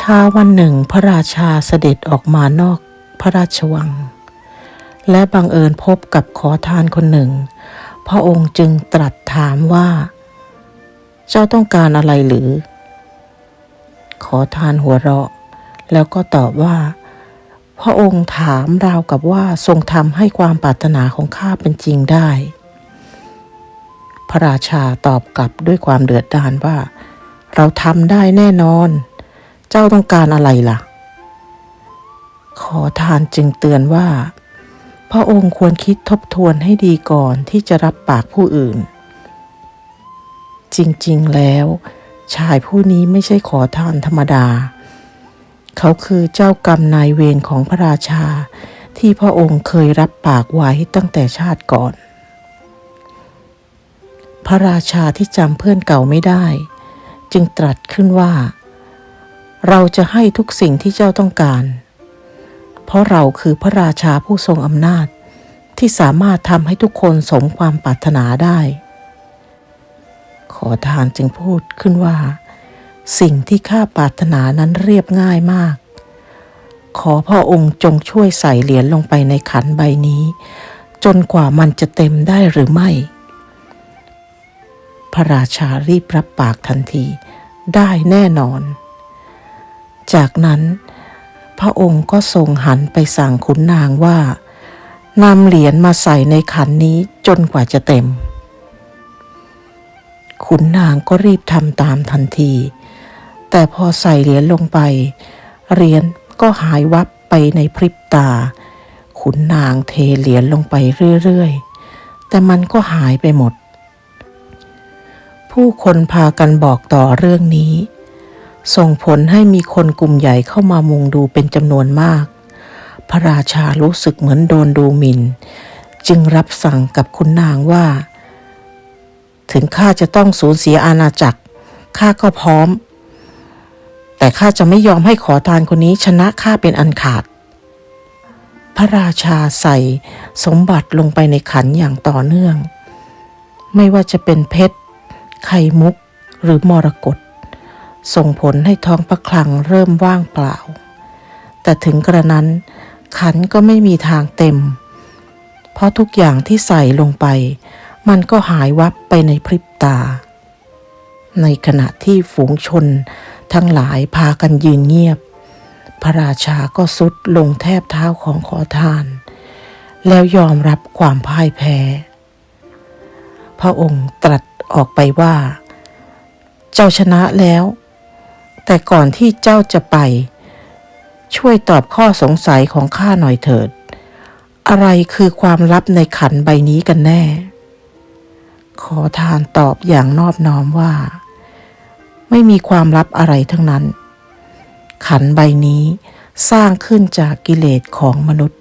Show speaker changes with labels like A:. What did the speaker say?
A: เช้าวันหนึ่งพระราชาเสด็จออกมานอกพระราชวัง และบังเอิญพบกับขอทานคนหนึ่ง พระองค์จึงตรัสถามว่า เจ้าต้องการอะไรหรือ ขอทานหัวเราะ แล้วก็ตอบว่า พระองค์ถามราวกับว่าทรงทำให้ความปรารถนาของข้าเป็นจริงได้ พระราชาตอบกลับด้วยความเดือดดาลว่า เราทำได้แน่นอน เจ้าต้องการอะไรล่ะ ขอทานจึงเตือนว่า พระองค์ควรคิดทบทวนให้ดีก่อนที่จะรับปากผู้อื่น จริงๆแล้ว ชายผู้นี้ไม่ใช่ขอทานธรรมดา เขาคือเจ้ากรรมนายเวรของพระราชาที่พระองค์เคยรับปากไว้ตั้งแต่ชาติก่อน พระราชาที่จำเพื่อนเก่าไม่ได้ จึงตรัสขึ้นว่า เราจะให้ทุกสิ่งที่เจ้าต้องการ เพราะเราคือพระราชาผู้ทรงอำนาจที่สามารถทำให้ทุกคนสมความปรารถนาได้ ขอทานจึงพูดขึ้นว่า สิ่งที่ข้าปรารถนานั้นเรียบง่ายมาก ขอพระองค์จงช่วยใส่เหรียญลงไปในขันใบนี้ จนกว่ามันจะเต็มได้หรือไม่ พระราชารีบรับปากทันทีได้แน่นอน จากนั้น พระองค์ก็ทรงหันไปสั่งขุนนางว่านำเหรียญมาใส่ในขันนี้จนกว่าจะเต็ม ขุนนางก็รีบทำตามทันที แต่พอใส่เหรียญลงไป เหรียญก็หายวับไปในพริบตา ขุนนางเทเหรียญลงไปเรื่อยๆ แต่มันก็หายไปหมด ผู้คนพากันบอกต่อเรื่องนี้ ส่งผลให้มีคนกลุ่มใหญ่เข้ามามุงดูเป็นจำนวนมาก พระราชารู้สึกเหมือนโดนดูหมิน่น จึงรับสั่งกับคุณนางว่า ถึงข้าจะต้องสูญเสียอาณาจักรข้าก็พร้อม แต่ข้าจะไม่ยอมให้ขอทานคนนี้ชนะข้าเป็นอันขาด พระราชาใส่สมบัติลงไปในขันอย่างต่อเนื่อง ไม่ว่าจะเป็นเพชร ไข่มุกหรือมรกต ส่งผลให้ท้องพระคลังเริ่มว่างเปล่า แต่ถึงกระนั้นขันก็ไม่มีทางเต็ม เพราะทุกอย่างที่ใส่ลงไป มันก็หายวับไปในพริบตา ในขณะที่ฝูงชนทั้งหลายพากันยืนเงียบ พระราชาก็สุดลงแทบเท้าของขอทาน แล้วยอมรับความพ่ายแพ้ พระองค์ตรัสออกไปว่า เจ้าชนะแล้ว แต่ก่อนที่เจ้าจะไป ช่วยตอบข้อสงสัยของข้าหน่อยเถิด อะไรคือความลับในขันใบนี้กันแน่ ขอทานตอบอย่างนอบน้อมว่า ไม่มีความลับอะไรทั้งนั้น ขันใบนี้สร้างขึ้นจากกิเลสของมนุษย์